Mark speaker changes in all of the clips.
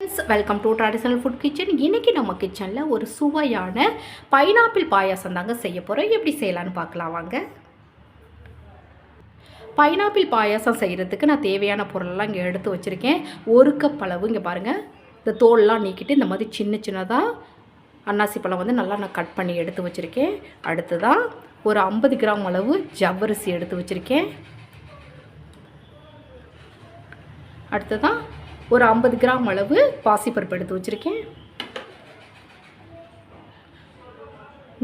Speaker 1: Friends welcome to traditional food kitchen இன்றைக்கி நம்ம கிச்சனில் ஒரு சுவையான பைனாப்பிள் பாயாசம் தாங்க செய்ய போகிறோம் எப்படி செய்யலான்னு பார்க்கலாம் வாங்க. பைனாப்பிள் பாயாசம் செய்கிறதுக்கு நான் தேவையான பொருளெல்லாம் இங்கே எடுத்து வச்சுருக்கேன். ஒரு கப் அளவு இங்கே பாருங்கள் இந்த தோல்லாம் நீக்கிட்டு இந்த மாதிரி சின்ன சின்னதாக அன்னாசி பழம் வந்து நல்லா நான் கட் பண்ணி எடுத்து வச்சுருக்கேன். அடுத்ததான் ஒரு ஐம்பது கிராம் அளவு ஜவ்வரிசி எடுத்து வச்சுருக்கேன். அடுத்ததான் ஒரு ஐம்பது கிராம் அளவு பாசிப்பருப்பு எடுத்து வச்சுருக்கேன்.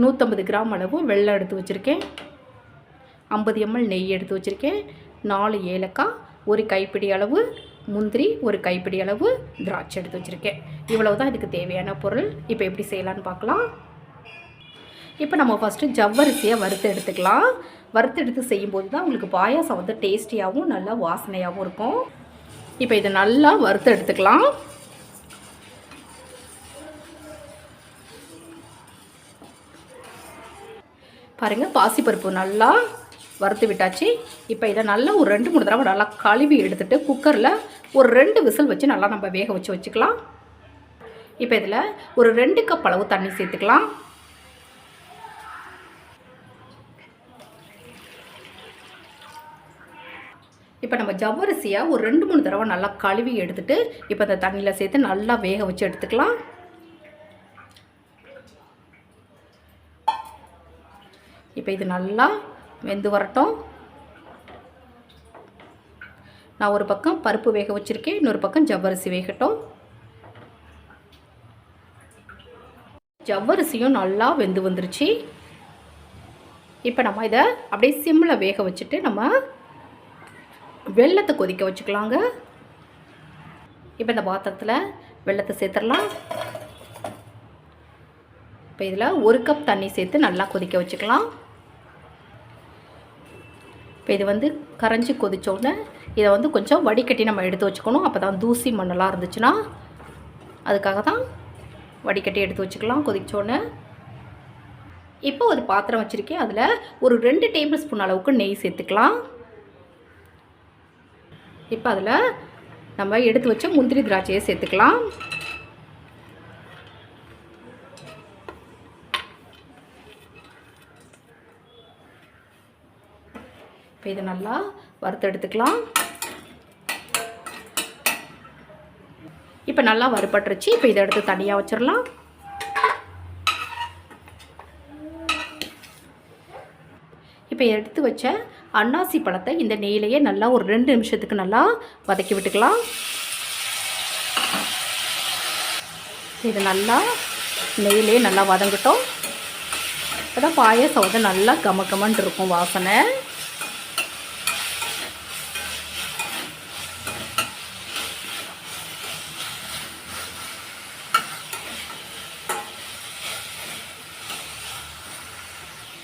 Speaker 1: நூற்றம்பது கிராம் அளவு வெள்ளம் எடுத்து வச்சுருக்கேன். ஐம்பது எம்எல் நெய் எடுத்து வச்சுருக்கேன். நாலு ஏலக்காய் ஒரு கைப்பிடி அளவு முந்திரி ஒரு கைப்பிடி அளவு திராட்சை எடுத்து வச்சுருக்கேன். இவ்வளவு தான் இதுக்கு தேவையான பொருள். இப்போ எப்படி செய்யலான்னு பார்க்கலாம். இப்போ நம்ம ஃபஸ்ட்டு ஜவ்வரிசியை வறுத்து எடுத்துக்கலாம். வறுத்து எடுத்து செய்யும்போது தான் உங்களுக்கு பாயாசம் வந்து டேஸ்டியாகவும் நல்லா வாசனையாகவும் இருக்கும். இப்போ இதை நல்லா வறுத்து எடுத்துக்கலாம். பாருங்கள் பாசிப்பருப்பு நல்லா வறுத்து விட்டாச்சு. இப்போ இதை நல்லா ஒரு ரெண்டு மூணு தடவை நல்லா கழுவி எடுத்துகிட்டு குக்கரில் ஒரு ரெண்டு விசில் வச்சு நல்லா நம்ம வேக வச்சு வச்சுக்கலாம். இப்போ இதில் ஒரு ரெண்டு கப் அளவு தண்ணி சேர்த்துக்கலாம். இப்போ நம்ம ஜவ்வரிசியை ஒரு ரெண்டு மூணு தடவை நல்லா கழுவி எடுத்துகிட்டு இப்போ இந்த தண்ணியில் சேர்த்து நல்லா வேக வச்சு எடுத்துக்கலாம். இப்போ இது நல்லா வெந்து வரட்டும். நான் ஒரு பக்கம் பருப்பு வேக வச்சுருக்கேன் இன்னொரு பக்கம் ஜவ்வரிசி வேகட்டும். ஜவ்வரிசியும் நல்லா வெந்து வந்துருச்சு. இப்போ நம்ம இதை அப்படியே சிம்மில் வேக வச்சுட்டு நம்ம வெள்ளத்தை கொதிக்க வச்சுக்கலாங்க. இப்போ இந்த பாத்திரத்தில் வெள்ளத்தை சேர்த்துடலாம். இப்போ இதில் ஒரு கப் தண்ணி சேர்த்து நல்லா கொதிக்க வச்சுக்கலாம். இப்போ இது வந்து கரைஞ்சி கொதித்தோடனே இதை வந்து கொஞ்சம் வடிகட்டி நம்ம எடுத்து வச்சுக்கணும். அப்போ தான் தூசி மண்ணெல்லாம் இருந்துச்சுன்னா அதுக்காக தான் வடிகட்டி எடுத்து வச்சுக்கலாம் கொதித்தோடனே இப்போ ஒரு பாத்திரம் வச்சுருக்கேன். அதில் ஒரு ரெண்டு டேபிள் ஸ்பூன் அளவுக்கு நெய் சேர்த்துக்கலாம். இப்போ அதில் நம்ம எடுத்து வச்ச முந்திரி திராட்சையை சேர்த்துக்கலாம். இப்போ இதை நல்லா வறுத்து எடுத்துக்கலாம். இப்போ நல்லா வறுபட்டுருச்சு. இப்போ இதை எடுத்து தனியாக வச்சிடலாம். இப்போ எடுத்து வச்ச அன்னாசி பழத்தை இந்த நெய்யிலேயே நல்லா ஒரு ரெண்டு நிமிஷத்துக்கு நல்லா வதக்கி விட்டுக்கலாம். இது நல்லா நெய்யிலே நல்லா வதங்கட்டும். இப்போ தான் பாயசம் வந்து நல்லா கம கமன் இருக்கும் வாசனை.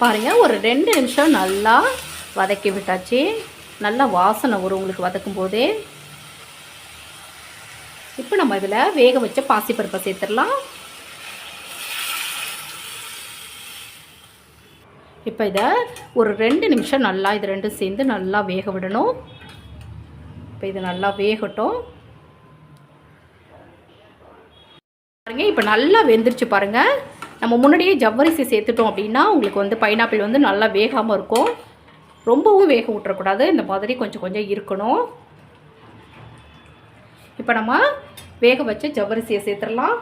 Speaker 1: பாருங்கள் ஒரு ரெண்டு நிமிஷம் நல்லா வதக்கி விட்டாச்சு. நல்லா வாசனை வரும் உங்களுக்கு வதக்கும் போதே. இப்போ நம்ம இதில் வேக வச்ச பாசிப்பருப்பை சேர்த்துடலாம். இப்போ இதை ஒரு ரெண்டு நிமிஷம் நல்லா இது ரெண்டும் சேர்ந்து நல்லா வேக விடணும். இப்போ இது நல்லா வேகட்டும். பாருங்க இப்போ நல்லா வெந்துருச்சு பாருங்கள் நம்ம முன்னாடியே ஜவ்வரிசி சேர்த்துட்டோம் அப்படின்னா உங்களுக்கு வந்து பைனாப்பிள் வந்து நல்லா வேகாமல் இருக்கும். ரொம்பவும் வேக விட்டுறக்கூடாது இந்த மாதிரி கொஞ்சம் கொஞ்சம் இருக்கணும். இப்போ நம்ம வேக வச்ச ஜவ்வரிசியை சேர்த்துடலாம்.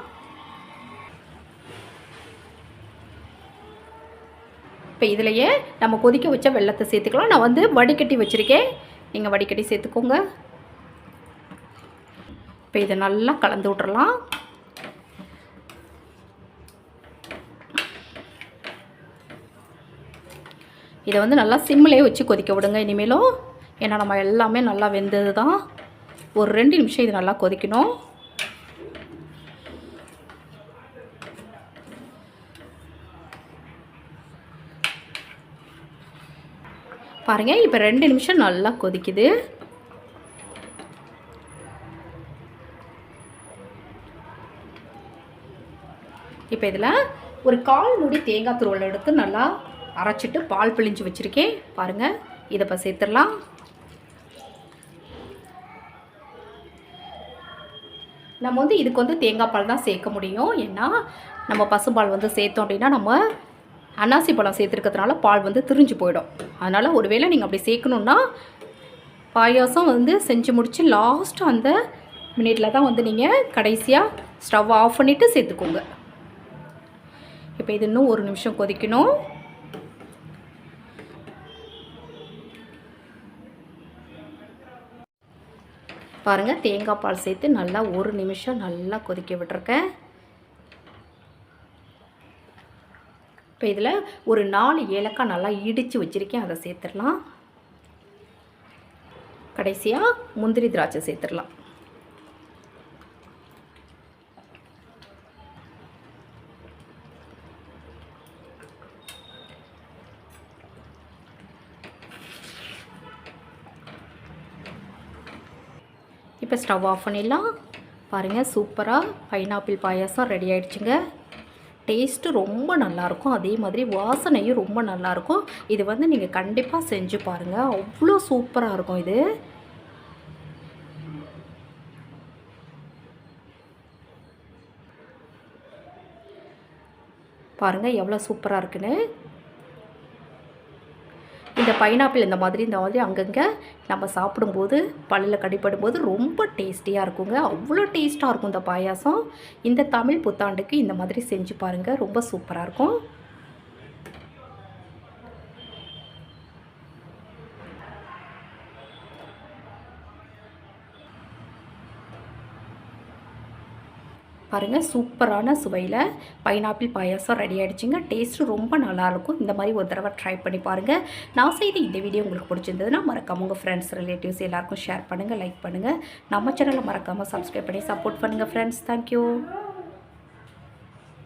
Speaker 1: இப்போ இதிலையே நம்ம கொதிக்க வச்ச வெள்ளத்தை சேர்த்துக்கலாம். நான் வந்து வடிகட்டி வச்சுருக்கேன். நீங்கள் வடிகட்டி சேர்த்துக்கோங்க. இப்போ இதை நல்லா கலந்து விட்றலாம் இதை வந்து நல்லா சிம்மிலே வச்சு கொதிக்க விடுங்க. இனிமேலும் ஏன்னா நம்ம எல்லாமே நல்லா வெந்தது தான் ஒரு ரெண்டு நிமிஷம் இது நல்லா கொதிக்கணும். பாருங்கள் இப்போ ரெண்டு நிமிஷம் நல்லா கொதிக்குது. இப்போ இதில் ஒரு கால் மூடி தேங்காய் துருவல் எடுத்து நல்லா அரைச்சிட்டு பால் பிழிஞ்சு வச்சுருக்கேன். பாருங்கள் இதை இப்போ சேர்த்துடலாம். நம்ம வந்து இதுக்கு வந்து தேங்காய் பால் தான் சேர்க்க முடியும். ஏன்னா நம்ம பசும்பால் வந்து சேர்த்தோம் அப்படின்னா நம்ம அன்னாசி பழம் சேர்த்துருக்கிறதுனால பால் வந்து திரிஞ்சு போயிடும். அதனால் ஒருவேளை நீங்கள் அப்படி சேர்க்கணுன்னா பாயாசம் வந்து செஞ்சு முடித்து லாஸ்ட் அந்த மினிட்ல தான் வந்து நீங்கள் கடைசியாக ஸ்டவ் ஆஃப் பண்ணிவிட்டு சேர்த்துக்கோங்க. இப்போ இது இன்னும் ஒரு நிமிஷம் கொதிக்கணும். பாருங்கள் தேங்காய் பால் சேர்த்து நல்லா ஒரு நிமிஷம் நல்லா கொதிக்க விட்டுருக்கேன். இப்போ இதில் ஒரு நாலு ஏலக்காய் நல்லா இடித்து வச்சுருக்கேன் அதை சேர்த்துடலாம். கடைசியாக முந்திரி திராட்சை சேர்த்துடலாம். இப்போ ஸ்டவ் ஆஃப் பண்ணிடலாம். பாருங்கள் சூப்பராக பைனாப்பிள் பாயாசம் ரெடி ஆகிடுச்சுங்க டேஸ்ட்டு ரொம்ப நல்லாயிருக்கும். அதே மாதிரி வாசனையும் ரொம்ப நல்லாயிருக்கும். இது வந்து நீங்கள் கண்டிப்பாக செஞ்சு பாருங்கள் அவ்வளோ சூப்பராக இருக்கும் இது. பாருங்கள் எவ்வளோ சூப்பராக இருக்குன்னு. இந்த பைனாப்பிள் இந்த மாதிரி இந்த மாதிரி அங்கங்கே நம்ம சாப்பிடும்போது பல்லில் கடிப்படும் போது ரொம்ப டேஸ்டியாக இருக்குங்க. அவ்வளோ டேஸ்ட்டாக இருக்கும் இந்த பாயாசம். இந்த தமிழ் புத்தாண்டுக்கு இந்த மாதிரி செஞ்சு பாருங்கள் ரொம்ப சூப்பராக இருக்கும். பாருங்கள் சூப்பரான சுவையில் பைனாப்பிள் பாயாசம் ரெடி ஆகிடுச்சிங்க டேஸ்ட்டு ரொம்ப நல்லாயிருக்கும். இந்த மாதிரி ஒரு தடவை ட்ரை பண்ணி பாருங்கள் நான் செய்த இந்த வீடியோ உங்களுக்கு பிடிச்சிருந்ததுன்னா மறக்காம உங்கள் ஃப்ரெண்ட்ஸ் ரிலேட்டிவ்ஸ் எல்லாருக்கும் ஷேர் பண்ணுங்கள் லைக் பண்ணுங்கள் நம்ம சேனலை மறக்காமல் சப்ஸ்கிரைப் பண்ணி சப்போர்ட் பண்ணுங்கள் ஃப்ரெண்ட்ஸ் தேங்க்யூ